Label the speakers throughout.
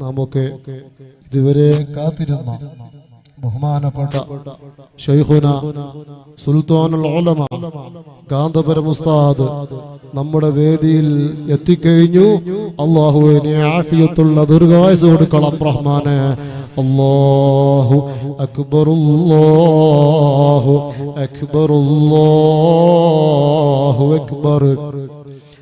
Speaker 1: നാമൊക്കെ ഇതുവരെ കാത്തിരുന്ന ബഹുമാനപ്പെട്ട ഷെയ്ഖുന സുൽത്താനുൽ ഉലമ കാന്തപുരം ഉസ്താദ് നമ്മുടെ വേദിയിൽ എത്തിക്കഴിഞ്ഞു. അള്ളാഹുവിനെ ആഫിയത്തുള്ള ദീർഘായുസ് കൊടുക്കണം റഹ്മാനെ. അല്ലാഹു അക്ബർ അല്ലാഹു അക്ബർ.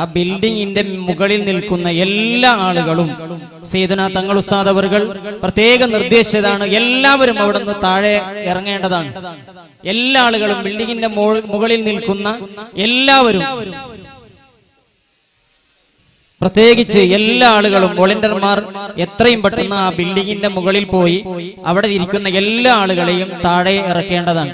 Speaker 2: ആ ബിൽഡിങ്ങിന്റെ മുകളിൽ നിൽക്കുന്ന എല്ലാ ആളുകളും സീതന തങ്ങൾ ഉസ്താദ് അവർകൾ പ്രത്യേകം നിർദ്ദേശിച്ചതാണ് എല്ലാവരും അവിടെ നിന്ന് താഴെ ഇറങ്ങേണ്ടതാണ്. എല്ലാ ആളുകളും ബിൽഡിങ്ങിന്റെ മുകളിൽ നിൽക്കുന്ന എല്ലാവരും പ്രത്യേകിച്ച് എല്ലാ ആളുകളും വോളണ്ടിയർമാർ എത്രയും പെട്ടെന്ന് ആ ബിൽഡിങ്ങിന്റെ മുകളിൽ പോയി അവിടെ ഇരിക്കുന്ന എല്ലാ ആളുകളെയും താഴെ ഇറക്കേണ്ടതാണ്.